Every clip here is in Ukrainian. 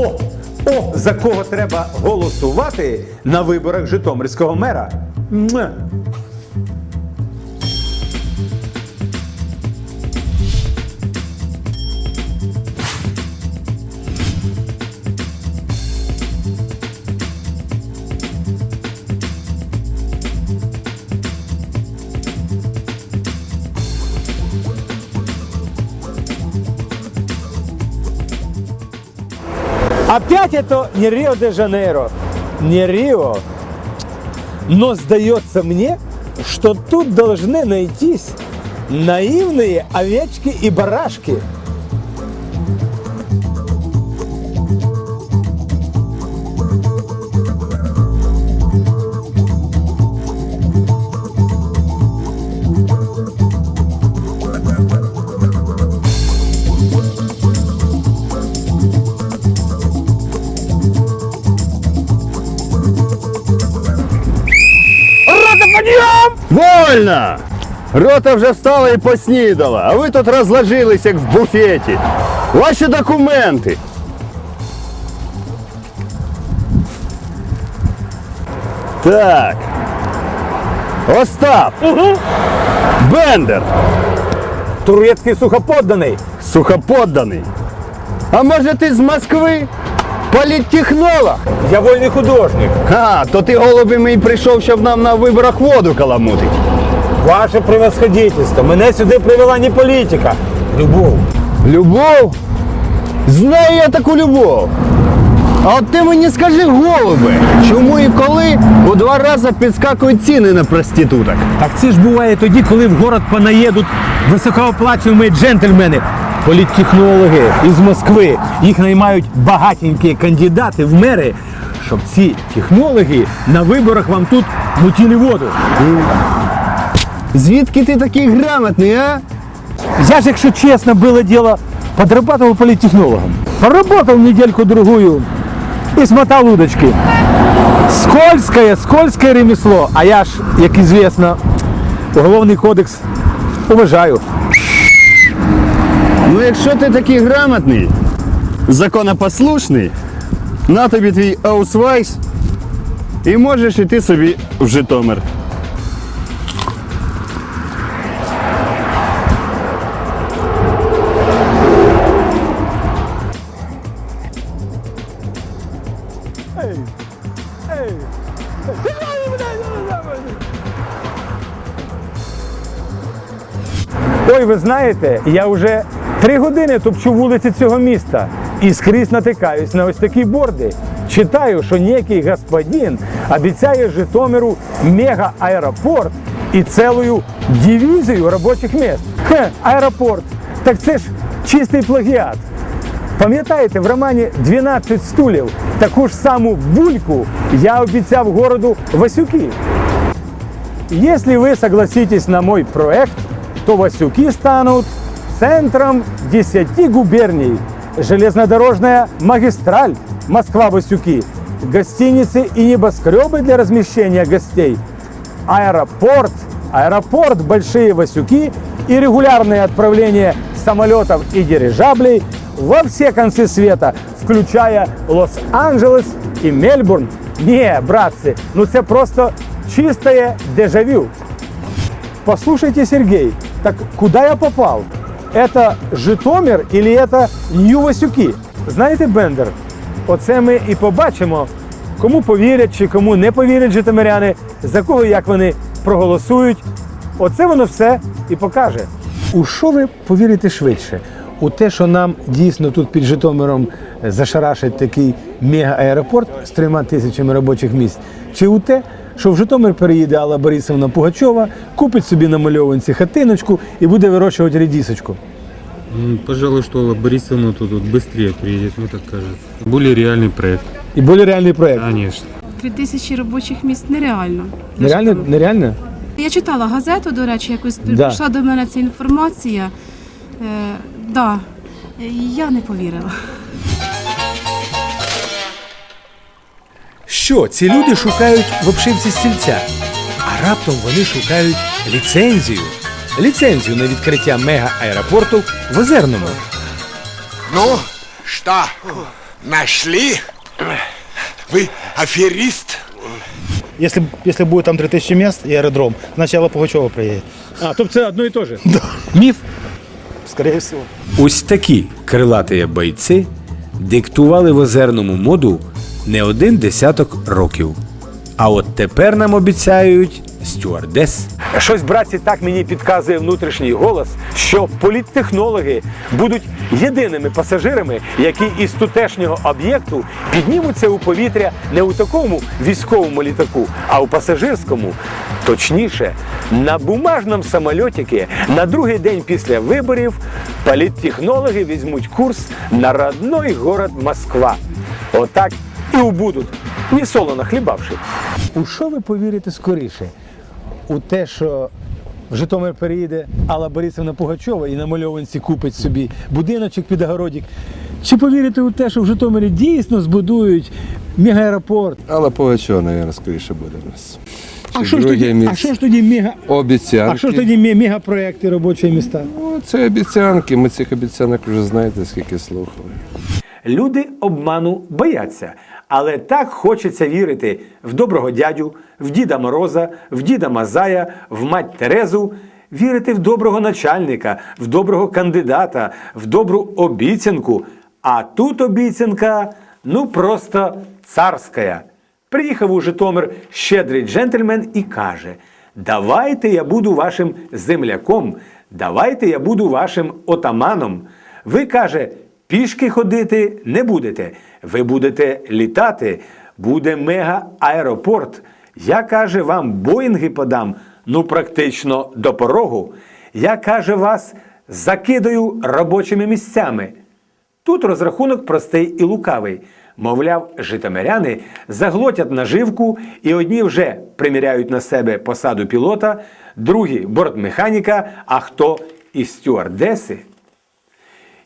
О! О, за кого треба голосувати на виборах Житомирського мера. Опять это не Рио-де-Жанейро, не Рио. Но сдается мне, что тут должны найтись наивные овечки и барашки. Вольно! Рота вже встала і поснідала, а ви тут розложились, як в буфеті. Ваші документи. Так. Остап. Бендер. Турецкий сухоподданный. Сухоподданий. А може ти з Москви? Політтехнолог? Я вольний художник. А, то ти голуби мій прийшов, щоб нам на виборах воду каламутить. Ваше превосходительство. Мене сюди привела не політика. Любов. Любов? Знаю я таку любов. А от ти мені скажи, голуби, чому і коли у два рази підскакують ціни на проституток? Так це ж буває тоді, коли в город понаїдуть високооплачувані джентльмени, політтехнологи із Москви. Їх наймають багатенькі кандидати в мери, щоб ці технологи на виборах вам тут мутили воду. Звідки ти такий грамотний, а? Я ж, якщо чесно, було діло, подрабатывал политтехнологом. Поработал недельку-другую и смотал удочки. Скользкое, скользкое ремесло. А я ж, як известно, уголовний кодекс уважаю. Ну якщо ти такий грамотний, законопослушний, на тобі твій аусвайс і можеш іти собі в Житомир. Ой, ви знаєте, я вже три години топчу вулиці цього міста і скрізь натикаюсь на ось такі борди. Читаю, що некий господин обіцяє Житомиру мега-аеропорт і цілу дивізію робочих місць. Хе, аеропорт. Так це ж чистий плагіат. Пам'ятаєте, в романі «12 стулів таку ж саму бульку я обіцяв городу Васюки. Если вы согласитесь на мой проект, то Васюки станут центром 10 губерний. Железнодорожная магистраль Москва-Васюки, гостиницы и небоскребы для размещения гостей, аэропорт, аэропорт Большие Васюки и регулярное отправление самолетов и дирижаблей во все концы света, включая Лос-Анджелес и Мельбурн. Не, братцы, ну це просто чистое дежавю. Послушайте, Сергей, так куда я попал? Это Житомир или это Нью-Васюки? Знаєте, Бендер, оце ми і побачимо, кому повірять чи кому не повірять житомиряни, за кого як вони проголосують. Оце воно все і покаже. У що ви повірите швидше? У те, що нам дійсно тут під Житомиром зашарашить такий мега-аеропорт з трьома тисячами робочих місць, чи у те, що в Житомир переїде Алла Борисовна Пугачова, купить собі на мальованці хатиночку і буде вирощувати рідісочку. Пожалуй, что Алла Борисовна тут вот быстрее приедет, мне так кажется. Более реальный проект. І більш реальний проєкт. Конечно. Три тисячі робочих місць нереально. для Нереально? Житомира. Нереально? Я читала газету, до речі, якось Да. прийшла до мене ця інформація. Е, да, я не повірила. Що ці люди шукають в обшивці стільця? А раптом вони шукають ліцензію. Ліцензію на відкриття мега-аеропорту в Озерному. Ну, что? Нашли? Вы аферист? Если, если будет там 3000 мест и аэродром, сначала Пугачева приедет. А, тобто це одно і те же? Міф? Скорее всего. Ось такі крилаті бойці диктували в озерному моду не один десяток років. А от тепер нам обіцяють стюардес. Щось, братці, так мені підказує внутрішній голос, що політтехнологи будуть єдиними пасажирами, які із тутешнього об'єкту піднімуться у повітря не у такому військовому літаку, а у пасажирському. Точніше, на бумажному самольотіки на другий день після виборів політтехнологи візьмуть курс на родной город Москва. Отак і убудуть, ні солоно хлібавши. У що ви повірите скоріше? у те, що в Житомир переїде Алла Борисовна Пугачова і на мальованці купить собі будиночок під огородік. Чи повірите у те, що в Житомирі дійсно збудують мегааеропорт? Але Пугачова, мабуть, скоріше буде в нас. А Чи що, ж друге тоді, а місце? що ж тоді мега? Обіцянки. А що ж тоді ме- мегапроекти робочі міста? Ну, це обіцянки. Ми цих обіцянок вже знаєте, скільки слухали. Люди обману бояться, але так хочеться вірити в доброго дядю, в Діда Мороза, в Діда Мазая, в мать Терезу, вірити в доброго начальника, в доброго кандидата, в добру обіцянку. А тут обіцянка ну просто царська. Приїхав у Житомир щедрий джентльмен і каже: Давайте я буду вашим земляком, давайте я буду вашим отаманом. Ви каже, пішки ходити не будете. Ви будете літати, буде мега-аеропорт. Я каже, вам боїнги подам, ну практично до порогу. Я каже, вас закидаю робочими місцями. Тут розрахунок простий і лукавий. Мовляв, житомиряни заглотять наживку, і одні вже приміряють на себе посаду пілота, другі бортмеханіка, а хто і стюардеси.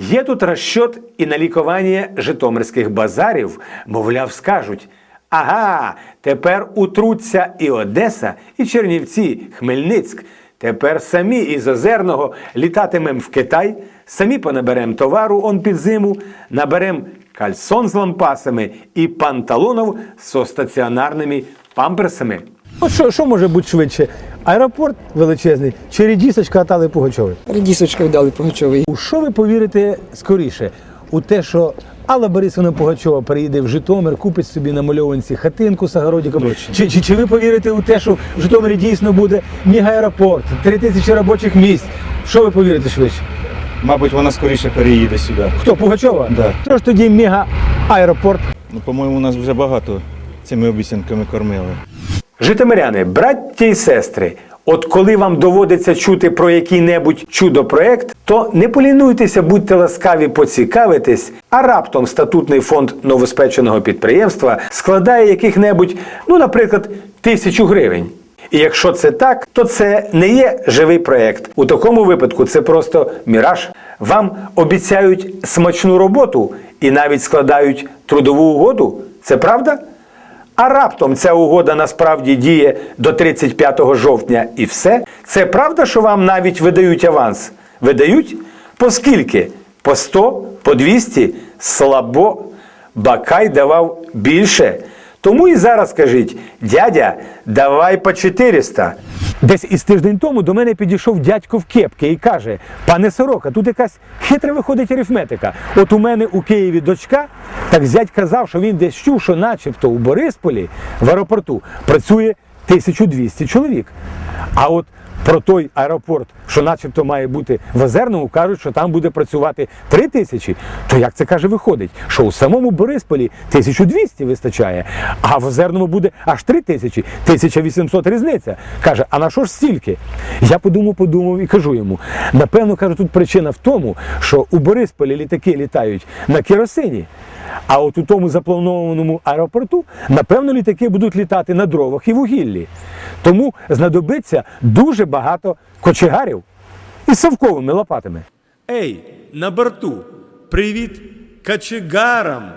Є тут розчот і на лікування житомирських базарів, мовляв, скажуть. Ага, тепер утруться і Одеса, і Чернівці, Хмельницьк. Тепер самі із Озерного літатимем в Китай, самі понаберем товару он під зиму, наберем кальсон з лампасами і панталонов со стаціонарними памперсами. От що, що може бути швидше? Аеропорт величезний чи рідісочка Атали Пугачової? Радісочка вдали Пугачовий. У що ви повірите скоріше? У те, що Алла Борисовна Пугачова приїде в Житомир, купить собі на мальованці хатинку з огородиком. Чи, чи, чи ви повірите у те, що в Житомирі дійсно буде мегааеропорт, три тисячі робочих місць? Що ви повірите швидше? Мабуть, вона скоріше переїде сюди. Хто Пугачова? Да. Що ж тоді мега-аеропорт? Ну, по-моєму, нас вже багато цими обіцянками кормили. Житомиряни, браття і сестри, от коли вам доводиться чути про який-небудь чудо-проект, то не полінуйтеся, будьте ласкаві поцікавитись, а раптом статутний фонд новоспеченого підприємства складає яких-небудь, ну, наприклад, тисячу гривень. І якщо це так, то це не є живий проект. У такому випадку це просто міраж. Вам обіцяють смачну роботу і навіть складають трудову угоду. Це правда? А раптом ця угода насправді діє до 35 жовтня і все. Це правда, що вам навіть видають аванс? Видають? По скільки? По 100, по 200? Слабо. Бакай давав більше. Тому і зараз кажіть, дядя, давай по 400. Десь із тиждень тому до мене підійшов дядько в кепки і каже: пане Сорока, тут якась хитра виходить арифметика. От у мене у Києві дочка, так зять казав, що він десь чув, що начебто у Борисполі в аеропорту працює 1200 чоловік. А от про той аеропорт, що начебто має бути в Озерному, кажуть, що там буде працювати 3 тисячі. То як це каже, виходить? Що у самому Борисполі 1200 вистачає, а в Озерному буде аж 3 тисячі, 1800 різниця. Каже, а на що ж стільки? Я подумав, подумав і кажу йому: напевно, кажу, тут причина в тому, що у Борисполі літаки літають на керосині. А от у тому запланованому аеропорту, напевно, літаки будуть літати на дровах і вугіллі. Тому знадобиться дуже багато кочегарів із совковими лопатами. Ей, на борту! Привіт качегарам!